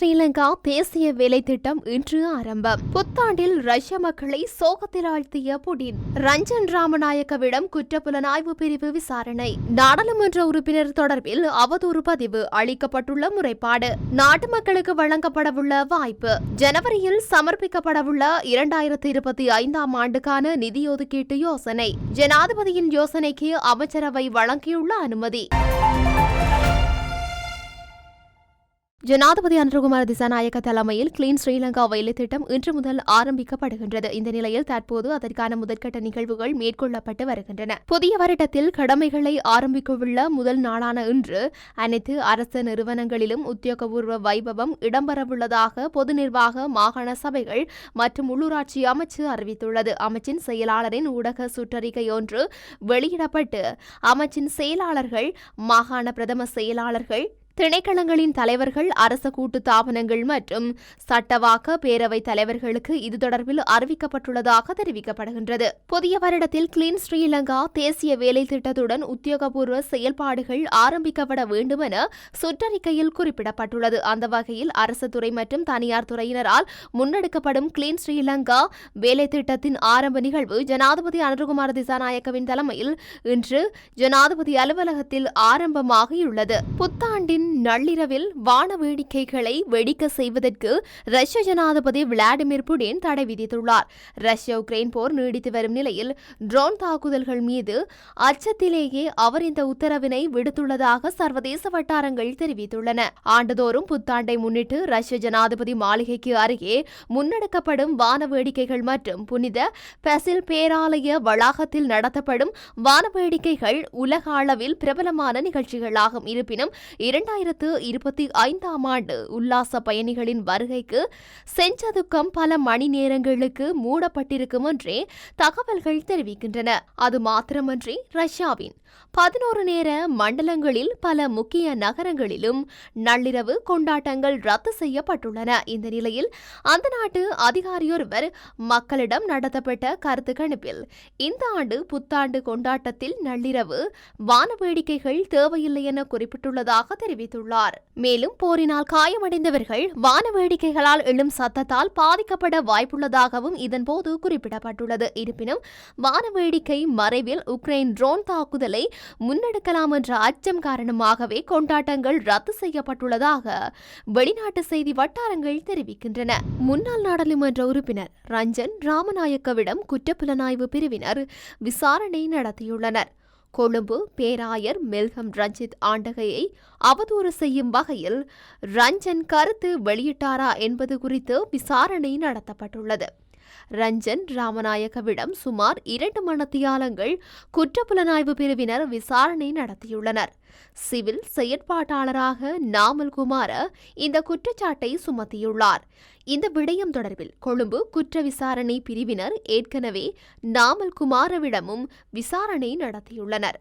ஸ்ரீலங்கா தேசிய வேலை திட்டம் இன்று ஆரம்பம். புத்தாண்டில் ரஷ்ய மக்களை சோகத்தில் ஆழ்த்திய புடின். ரஞ்சன் ராமநாயக்கவிடம் குற்றப்புலனாய்வு பிரிவு விசாரணை. நாடாளுமன்ற உறுப்பினர் தொடர்பில் அவதூறு பதிவு அளிக்கப்பட்டுள்ள முறைப்பாடு. நாட்டு மக்களுக்கு வழங்கப்படவுள்ள வாய்ப்பு. ஜனவரியில் சமர்ப்பிக்கப்படவுள்ள இரண்டாயிரத்தி இருபத்தி ஐந்தாம் ஆண்டுக்கான நிதி ஒதுக்கீட்டு யோசனை. ஜனாதிபதியின் யோசனைக்கு அமைச்சரவை வழங்கியுள்ள அனுமதி. ஜனாதிபதி அனுரகுமார் திசாநாயக்க தலைமையில் கிளீன் ஸ்ரீலங்கா வேலை திட்டம் இன்று முதல் ஆரம்பிக்கப்படுகின்றது. இந்த நிலையில் தற்போது அதற்கான முதற்கட்ட நிகழ்வுகள் மேற்கொள்ளப்பட்டு வருகின்றன. புதிய வருடத்தில் கடமைகளை ஆரம்பிக்கவுள்ள முதல் நாளான இன்று அனைத்து அரசு நிறுவனங்களிலும் உத்தியோகபூர்வ வைபவம் இடம்பெறவுள்ளதாக பொது நிர்வாக மாகாண சபைகள் மற்றும் உள்ளூராட்சி அமைச்சு அறிவித்துள்ளது. அமைச்சின் செயலாளரின் ஊடக சுற்றறிக்கை ஒன்று வெளியிடப்பட்டு அமைச்சின் செயலாளர்கள் மாகாண பிரதம செயலாளர்கள் திணைக்களங்களின் தலைவர்கள் அரச கூட்டு தாபனங்கள் மற்றும் சட்டவாக்க பேரவைத் தலைவர்களுக்கு இது தொடர்பில் அறிவிக்கப்பட்டுள்ளதாக தெரிவிக்கப்படுகின்றது. புதிய வருடத்தில் கிளீன் ஸ்ரீலங்கா தேசிய வேலை திட்டத்துடன் உத்தியோகபூர்வ செயல்பாடுகள் ஆரம்பிக்கப்பட வேண்டும் என சுற்றறிக்கையில் குறிப்பிடப்பட்டுள்ளது. அந்த வகையில் அரசு துறை மற்றும் தனியார் துறையினரால் முன்னெடுக்கப்படும் கிளீன் ஸ்ரீலங்கா வேலை திட்டத்தின் ஆரம்ப நிகழ்வு ஜனாதிபதி அனுருகுமார் திசாநாயக்கவின் தலைமையில் இன்று ஜனாதிபதி அலுவலகத்தில் ஆரம்பமாகியுள்ளது. புத்தாண்டின் நள்ளிரவில் வான வேடிக்கைகளை வெடிக்க செய்வதற்கு ரஷ்ய ஜனாதிபதி விளாடிமிர் புடின் தடை விதித்துள்ளார். ரஷ்ய உக்ரைன் போர் நீடித்து வரும் நிலையில் ட்ரோன் தாக்குதல்கள் மீது அச்சத்திலேயே அவர் இந்த உத்தரவினை விடுத்துள்ளதாக சர்வதேச வட்டாரங்கள் தெரிவித்துள்ளன. ஆண்டுதோறும் புத்தாண்டை முன்னிட்டு ரஷ்ய ஜனாதிபதி மாளிகைக்கு அருகே முன்னெடுக்கப்படும் வான வேடிக்கைகள் மற்றும் புனித பெசில் பேராலய வளாகத்தில் நடத்தப்படும் வான வேடிக்கைகள் உலக அளவில் பிரபலமான நிகழ்ச்சிகளாகும். இருப்பினும் இரண்டு இரண்டாயிரத்து இருபத்தி ஐந்தாம் ஆண்டு உல்லாச பயணிகளின் வருகைக்கு செஞ்சதுக்கம் பல மணி நேரங்களுக்கு மூடப்பட்டிருக்கும் என்றே தகவல்கள் தெரிவிக்கின்றன. அது மாத்திரமன்றி ரஷ்யாவின் பதினோரு நேர மண்டலங்களில் பல முக்கிய நகரங்களிலும் நள்ளிரவு கொண்டாட்டங்கள் ரத்து செய்யப்பட்டுள்ளன. இந்த நிலையில் அந்த நாட்டு அதிகாரியொருவர் மக்களிடம் நடத்தப்பட்ட கருத்து கணிப்பில் இந்த ஆண்டு புத்தாண்டு கொண்டாட்டத்தில் நள்ளிரவு வான வேடிக்கைகள் தேவையில்லை என குறிப்பிட்டுள்ளதாக தெரிவித்துள்ளார். மேலும் போரினால் காயமடைந்தவர்கள் வான வேடிக்கைகளால் எழும் சத்தத்தால் பாதிக்கப்பட வாய்ப்புள்ளதாகவும் இதன்போது குறிப்பிடப்பட்டுள்ளது. இருப்பினும் வான வேடிக்கை மறைவில் உக்ரைன் ட்ரோன் தாக்குதலை முன்னெடுக்கலாம் என்ற அச்சம் காரணமாகவே கொண்டாட்டங்கள் ரத்து செய்யப்பட்டுள்ளதாக வெளிநாட்டு செய்தி வட்டாரங்கள் தெரிவிக்கின்றன. முன்னாள் நாடாளுமன்ற உறுப்பினர் ரஞ்சன் ராமநாயக்கவிடம் குற்றப்புலனாய்வு பிரிவினர் விசாரணை நடத்தியுள்ளனர். கொழும்பு பேராயர் மெல்கம் ரஞ்சித் ஆண்டகையை அவதூறு செய்யும் வகையில் ரஞ்சன் கருத்து வெளியிட்டாரா என்பது குறித்து விசாரணை நடத்தப்பட்டுள்ளது. ரஞ்சன் ராமநாயகவிடம் சுமார் இரண்டு மணத்தியாலங்கள் குற்றப்புலனாய்வு பிரிவினர் விசாரணை நடத்தியுள்ளனர். சிவில் செயற்பாட்டாளராக நாமல் குமார இந்த குற்றச்சாட்டை சுமத்தியுள்ளார். இந்த விடயம் தொடர்பில் கொழும்பு குற்ற விசாரணை பிரிவினர் ஏற்கனவே நாமல் குமாரவிடமும் விசாரணை நடத்தியுள்ளனர்.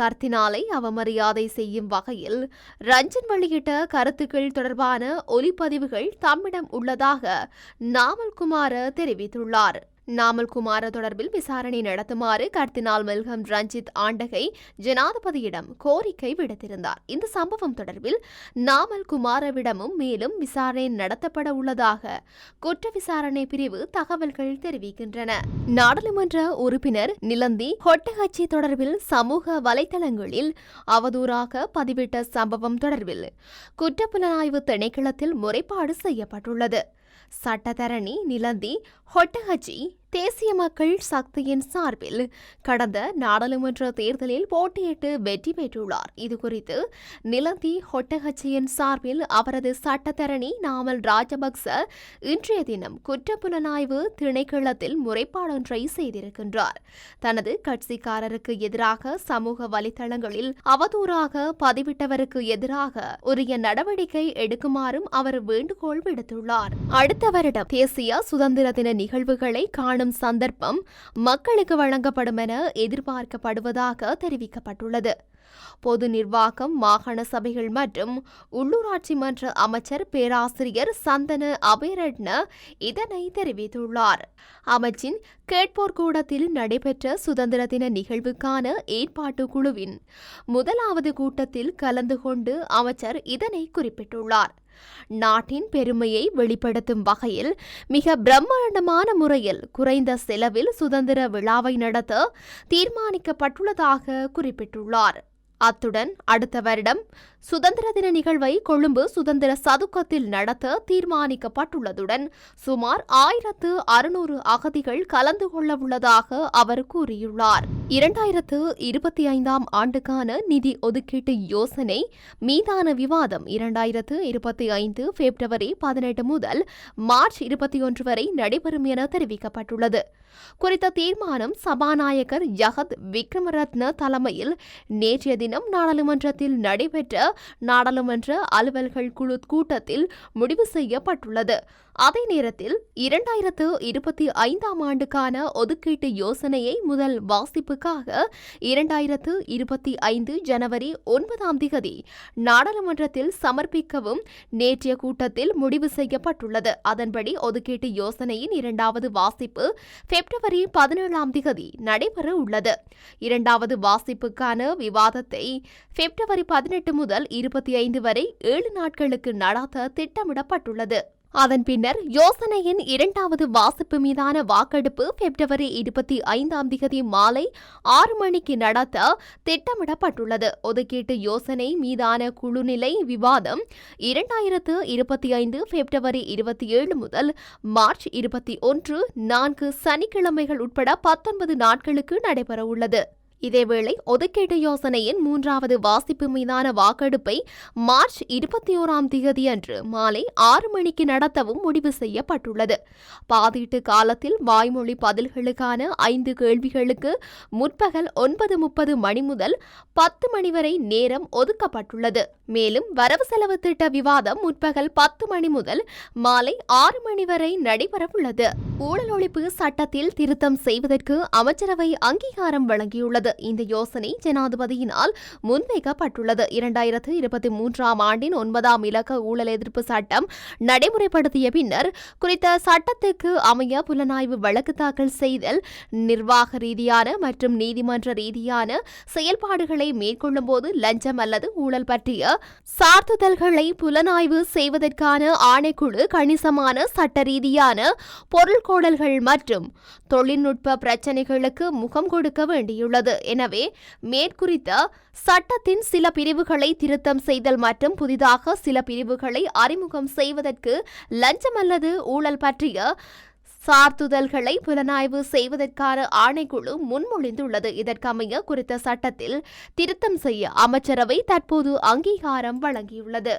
கர்த்தினாலை அவமரியாதை செய்யும் வகையில் ரஞ்சன் வெளியிட்ட கருத்துக்கள் தொடர்பான ஒலிப்பதிவுகள் தம்மிடம் உள்ளதாக நாமல்குமார தெரிவித்துள்ளார். நாமல்குமார தொடர்பில் விசாரணை நடத்துமாறு கர்த்தினால் மெல்கம் ரஞ்சித் ஆண்டகை ஜனாதிபதியிடம் கோரிக்கை விடுத்திருந்தார். இந்த சம்பவம் தொடர்பில் நாமல் குமாரவிடமும் மேலும் விசாரணை நடத்தப்பட உள்ளதாக குற்ற விசாரணை பிரிவு தகவல்கள் தெரிவிக்கின்றன. நாடாளுமன்ற உறுப்பினர் நிலந்தி ஹொட்டகச்சி தொடர்பில் சமூக வலைதளங்களில் அவதூறாக பதிவிட்ட சம்பவம் தொடர்பில் குற்றப்புலனாய்வு திணைக்களத்தில் முறைப்பாடு செய்யப்பட்டுள்ளது. சட்டத்தரணி நிலந்தி ஹொட்டகச்சி தேசிய மக்கள் சக்தியின் சார்பில் கடந்த நாடாளுமன்ற தேர்தலில் போட்டியிட்டு வெற்றி பெற்றுள்ளார். இதுகுறித்து நிலந்தி ஹொட்டகச்சியின் சார்பில் அவரது சட்டத்தரணி நாமல் ராஜபக்ச இன்றைய தினம் குற்றப்புலனாய்வு திணைக்களத்தில் முறைப்பாடொன்றை செய்திருக்கின்றார். தனது கட்சிக்காரருக்கு எதிராக சமூக வலைதளங்களில் அவதூறாக பதிவிட்டவருக்கு எதிராக உரிய நடவடிக்கை எடுக்குமாறும் அவர் வேண்டுகோள் விடுத்துள்ளார். அடுத்த வருடம் தேசிய சுதந்திர தின நிகழ்வுகளை காண காணும் சந்தர்ப்பம் மக்களுக்கு வழங்கப்படும் என எதிர்பார்க்கப்படுவதாக தெரிவிக்கப்பட்டுள்ளது. பொது நிர்வாகம் மாகாண சபைகள் மற்றும் உள்ளூராட்சி மன்ற அமைச்சர் பேராசிரியர் சந்தன அபேரட்ன இதனை தெரிவித்துள்ளார். அமைச்சின் கேட்போர் கூடத்தில் நடைபெற்ற சுதந்திர தின நிகழ்வுக்கான ஏற்பாட்டு குழுவின் முதலாவது கூட்டத்தில் கலந்து கொண்டு அமைச்சர் இதனை குறிப்பிட்டுள்ளார். நாட்டின் பெருமையை வெளிப்படுத்தும் வகையில் மிக பிரம்மாண்டமான முறையில் குறைந்த செலவில் சுதந்திர விழாவை நடத்த தீர்மானிக்கப்பட்டுள்ளதாக குறிப்பிட்டுள்ளார். அத்துடன் அடுத்த வருடம் சுதந்திர தின நிகழ்வை கொழும்பு சுதந்திர சதுக்கத்தில் நடத்த தீர்மானிக்கப்பட்டுள்ளதுடன் சுமார் ஆயிரத்து அறுநூறு அகதிகள் கலந்து கொள்ள உள்ளதாக அவர் கூறியுள்ளார். இரண்டாயிரத்து இருபத்தி ஐந்தாம் ஆண்டுக்கான நிதி ஒதுக்கீட்டு யோசனை மீதான விவாதம் இரண்டாயிரத்து இருபத்தி ஐந்து பிப்ரவரி பதினெட்டு முதல் மார்ச் இருபத்தி ஒன்று வரை நடைபெறும் என தெரிவிக்கப்பட்டுள்ளது. குறித்த தீர்மானம் சபாநாயகர் ஜகத் விக்ரமரத்ன தலைமையில் நேற்றைய தினம் நாடாளுமன்றத்தில் நடைபெற்ற நாடாளுமன்ற அலுவல்கள் குழு கூட்டத்தில் முடிவு செய்யப்பட்டுள்ளது. அதே நேரத்தில் இரண்டாயிரத்து இருபத்தி ஐந்தாம் ஆண்டுக்கான ஒதுக்கீட்டு யோசனையை முதல் வாசிப்புக்காக இரண்டாயிரத்து இருபத்தி ஐந்து ஜனவரி ஒன்பதாம் திகதி நாடாளுமன்றத்தில் சமர்ப்பிக்கவும் நேற்றைய கூட்டத்தில் முடிவு செய்யப்பட்டுள்ளது. அதன்படி ஒதுக்கீட்டு யோசனையின் இரண்டாவது வாசிப்பு பிப்ரவரி பதினேழாம் திகதி நடைபெற உள்ளது. இரண்டாவது வாசிப்புக்கான விவாதத்தை பிப்ரவரி பதினெட்டு முதல் இருபத்தி ஐந்து வரை ஏழு நாட்களுக்கு நடாத்த திட்டமிடப்பட்டுள்ளது. அதன் பின்னர் யோசனையின் இரண்டாவது வாசிப்பு மீதான வாக்கெடுப்பு பிப்ரவரி இருபத்தி ஐந்தாம் தேதி மாலை ஆறு மணிக்கு நடத்த திட்டமிடப்பட்டுள்ளது. ஒதுக்கீட்டு யோசனை மீதான குழுநிலை விவாதம் இரண்டாயிரத்து இருபத்தி ஐந்து பிப்ரவரி இருபத்தி ஏழு முதல் மார்ச் இருபத்தி ஒன்று நான்கு சனிக்கிழமைகள் உட்பட பத்தொன்பது நாட்களுக்கு நடைபெறவுள்ளது. இதேவேளை ஒதுக்கீட்டு யோசனையின் மூன்றாவது வாசிப்பு மீதான வாக்கெடுப்பை மார்ச் இருபத்தி ஓராம் தேதி அன்று மாலை ஆறு மணிக்கு நடத்தவும் முடிவு செய்யப்பட்டுள்ளது. பாதீட்டு காலத்தில் வாய்மொழி பதில்களுக்கான ஐந்து கேள்விகளுக்கு முற்பகல் ஒன்பது முப்பது மணி முதல் பத்து மணி வரை நேரம் ஒதுக்கப்பட்டுள்ளது. மேலும் வரவு செலவு திட்ட விவாதம் முற்பகல் பத்து மணி முதல் மாலை ஆறு மணி வரை நடைபெறவுள்ளது ஊழல் ஒழிப்பு சட்டத்தில் திருத்தம் செய்வதற்கு அமைச்சரவை அங்கீகாரம் வழங்கியுள்ளது. இந்த யோசனை ஜனாதிபதியினால் முன்வைக்கப்பட்டுள்ளது. இரண்டாயிரத்து இருபத்தி மூன்றாம் ஆண்டின் ஒன்பதாம் இலக்க ஊழல் எதிர்ப்பு சட்டம் நடைமுறைப்படுத்திய பின்னர் குறித்த சட்டத்துக்கு அமைய புலனாய்வு வழக்கு தாக்கல் செய்தல் நிர்வாக ரீதியான மற்றும் நீதிமன்ற ரீதியான செயல்பாடுகளை மேற்கொள்ளும் போது லஞ்சம் அல்லது ஊழல் பற்றிய சார்த்துதல்களை புலனாய்வு செய்வதற்கான ஆணைக்குழு கணிசமான சட்ட ரீதியான பொருள்கோடல்கள் மற்றும் தொழில்நுட்ப பிரச்சினைகளுக்கு முகம் கொடுக்க வேண்டியுள்ளது. எனவே மேற்குறித்த சட்டத்தின் சில பிரிவுகளை திருத்தம் செய்தல் மற்றும் புதிதாக சில பிரிவுகளை அறிமுகம் செய்வதற்கு லஞ்சம் அல்லது ஊழல் பற்றிய சார்த்துதல்களை புலனாய்வு செய்வதற்கான ஆணைக்குழு முன்மொழிந்துள்ளது. இதற்கமைய குறித்த சட்டத்தில் திருத்தம் செய்ய அமைச்சரவை தற்போது அங்கீகாரம் வழங்கியுள்ளது.